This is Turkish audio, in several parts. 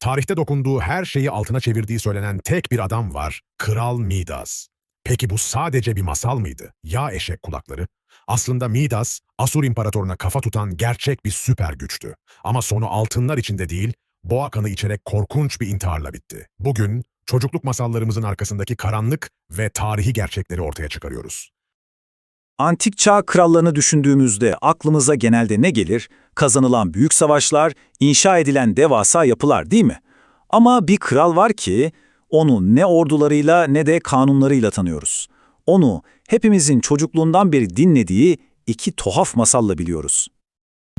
Tarihte dokunduğu her şeyi altına çevirdiği söylenen tek bir adam var, Kral Midas. Peki bu sadece bir masal mıydı? Ya eşek kulakları? Aslında Midas, Asur İmparatoruna kafa tutan gerçek bir süper güçtü. Ama sonu altınlar içinde değil, boğa kanı içerek korkunç bir intiharla bitti. Bugün, çocukluk masallarımızın arkasındaki karanlık ve tarihi gerçekleri ortaya çıkarıyoruz. Antik çağ krallarını düşündüğümüzde aklımıza genelde ne gelir? Kazanılan büyük savaşlar, inşa edilen devasa yapılar değil mi? Ama bir kral var ki onu ne ordularıyla ne de kanunlarıyla tanıyoruz. Onu hepimizin çocukluğundan beri dinlediği iki tuhaf masalla biliyoruz.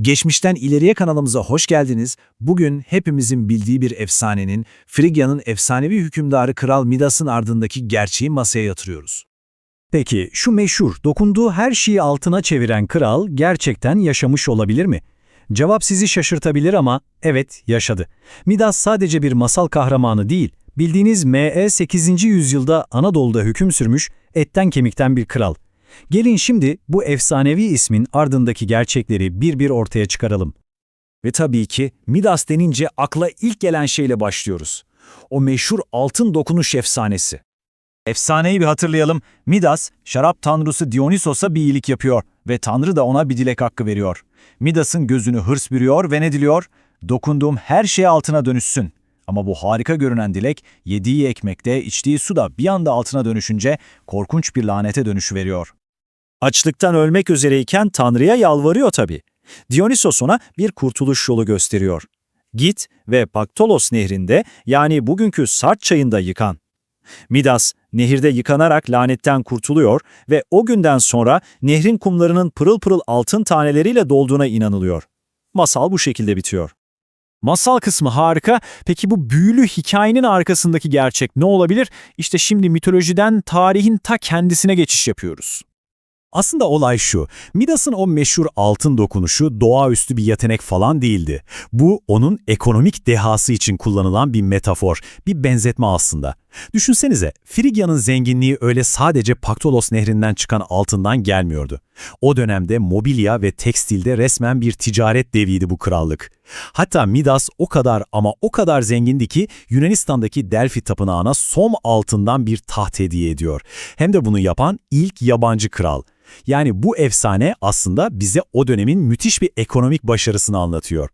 Geçmişten ileriye kanalımıza hoş geldiniz. Bugün hepimizin bildiği bir efsanenin, Frigya'nın efsanevi hükümdarı Kral Midas'ın ardındaki gerçeği masaya yatırıyoruz. Peki şu meşhur, dokunduğu her şeyi altına çeviren kral gerçekten yaşamış olabilir mi? Cevap sizi şaşırtabilir ama evet yaşadı. Midas sadece bir masal kahramanı değil, bildiğiniz M.E. 8. yüzyılda Anadolu'da hüküm sürmüş etten kemikten bir kral. Gelin şimdi bu efsanevi ismin ardındaki gerçekleri bir bir ortaya çıkaralım. Ve tabii ki Midas denince akla ilk gelen şeyle başlıyoruz. O meşhur altın dokunuş efsanesi. Efsaneyi bir hatırlayalım. Midas, şarap tanrısı Dionysos'a bir iyilik yapıyor ve tanrı da ona bir dilek hakkı veriyor. Midas'ın gözünü hırs bürüyor ve ne diliyor? Dokunduğum her şey altına dönüşsün. Ama bu harika görünen dilek, yediği ekmekte, içtiği suda bir anda altına dönüşünce korkunç bir lanete dönüşüveriyor. Açlıktan ölmek üzereyken Tanrı'ya yalvarıyor tabii. Dionysos ona bir kurtuluş yolu gösteriyor. Git ve Paktolos nehrinde yani bugünkü Sart çayında yıkan. Midas nehirde yıkanarak lanetten kurtuluyor ve o günden sonra nehrin kumlarının pırıl pırıl altın taneleriyle dolduğuna inanılıyor. Masal bu şekilde bitiyor. Masal kısmı harika. Peki bu büyülü hikayenin arkasındaki gerçek ne olabilir? İşte şimdi mitolojiden tarihin ta kendisine geçiş yapıyoruz. Aslında olay şu, Midas'ın o meşhur altın dokunuşu doğaüstü bir yetenek falan değildi. Bu onun ekonomik dehası için kullanılan bir metafor, bir benzetme aslında. Düşünsenize, Frigya'nın zenginliği öyle sadece Paktolos nehrinden çıkan altından gelmiyordu. O dönemde mobilya ve tekstilde resmen bir ticaret deviydi bu krallık. Hatta Midas o kadar ama o kadar zengindi ki Yunanistan'daki Delphi tapınağına som altından bir taht hediye ediyor. Hem de bunu yapan ilk yabancı kral. Yani bu efsane aslında bize o dönemin müthiş bir ekonomik başarısını anlatıyor.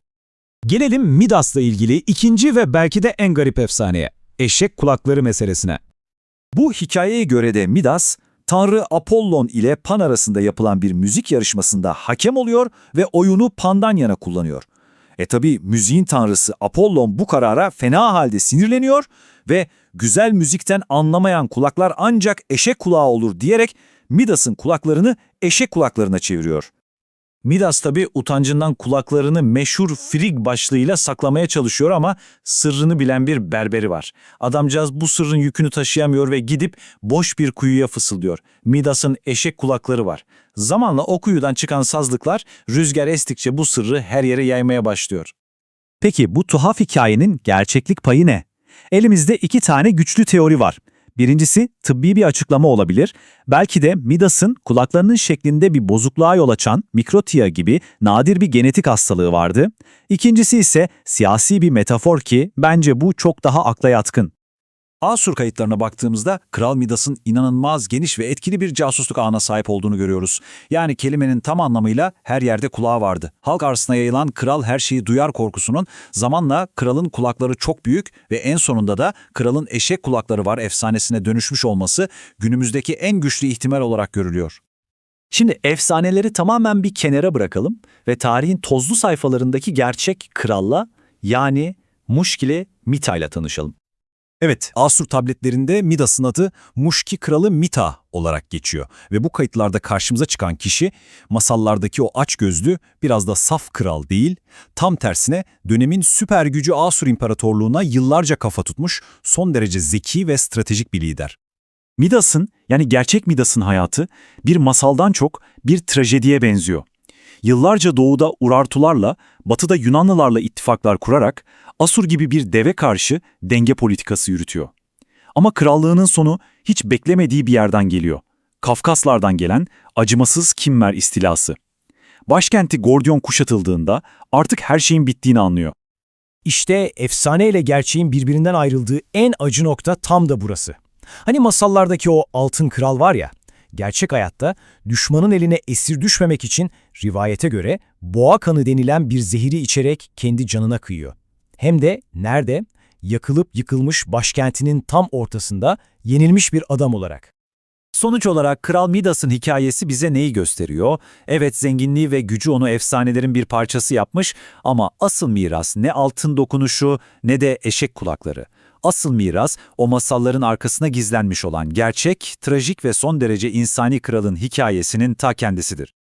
Gelelim Midas'la ilgili ikinci ve belki de en garip efsaneye. Eşek kulakları meselesine. Bu hikayeye göre de Midas, Tanrı Apollon ile Pan arasında yapılan bir müzik yarışmasında hakem oluyor ve oyunu Pan'dan yana kullanıyor. E tabi müziğin tanrısı Apollon bu karara fena halde sinirleniyor ve güzel müzikten anlamayan kulaklar ancak eşek kulağı olur diyerek Midas'ın kulaklarını eşek kulaklarına çeviriyor. Midas tabi utancından kulaklarını meşhur Frigg başlığıyla saklamaya çalışıyor ama sırrını bilen bir berberi var. Adamcağız bu sırrın yükünü taşıyamıyor ve gidip boş bir kuyuya fısıldıyor. Midas'ın eşek kulakları var. Zamanla o kuyudan çıkan sazlıklar rüzgar estikçe bu sırrı her yere yaymaya başlıyor. Peki bu tuhaf hikayenin gerçeklik payı ne? Elimizde iki tane güçlü teori var. Birincisi tıbbi bir açıklama olabilir. Belki de Midas'ın kulaklarının şeklinde bir bozukluğa yol açan mikrotia gibi nadir bir genetik hastalığı vardı. İkincisi ise siyasi bir metafor ki bence bu çok daha akla yatkın. Asur kayıtlarına baktığımızda Kral Midas'ın inanılmaz geniş ve etkili bir casusluk ağına sahip olduğunu görüyoruz. Yani kelimenin tam anlamıyla her yerde kulağı vardı. Halk arasına yayılan kral her şeyi duyar korkusunun zamanla kralın kulakları çok büyük ve en sonunda da kralın eşek kulakları var efsanesine dönüşmüş olması günümüzdeki en güçlü ihtimal olarak görülüyor. Şimdi efsaneleri tamamen bir kenara bırakalım ve tarihin tozlu sayfalarındaki gerçek kralla yani Muşkile Mita ile tanışalım. Evet, Asur tabletlerinde Midas'ın adı Muşki Kralı Mita olarak geçiyor. Ve bu kayıtlarda karşımıza çıkan kişi masallardaki o açgözlü biraz da saf kral değil, tam tersine dönemin süper gücü Asur İmparatorluğu'na yıllarca kafa tutmuş son derece zeki ve stratejik bir lider. Midas'ın yani gerçek Midas'ın hayatı bir masaldan çok bir trajediye benziyor. Yıllarca doğuda Urartularla, batıda Yunanlılarla ittifaklar kurarak Asur gibi bir deve karşı denge politikası yürütüyor. Ama krallığının sonu hiç beklemediği bir yerden geliyor. Kafkaslardan gelen acımasız Kimmer istilası. Başkenti Gordion kuşatıldığında artık her şeyin bittiğini anlıyor. İşte efsane ile gerçeğin birbirinden ayrıldığı en acı nokta tam da burası. Hani masallardaki o altın kral var ya, gerçek hayatta düşmanın eline esir düşmemek için rivayete göre boğa kanı denilen bir zehiri içerek kendi canına kıyıyor. Hem de nerede? Yakılıp yıkılmış başkentinin tam ortasında yenilmiş bir adam olarak. Sonuç olarak Kral Midas'ın hikayesi bize neyi gösteriyor? Evet zenginliği ve gücü onu efsanelerin bir parçası yapmış ama asıl miras ne altın dokunuşu ne de eşek kulakları. Asıl miras o masalların arkasına gizlenmiş olan gerçek, trajik ve son derece insani kralın hikayesinin ta kendisidir.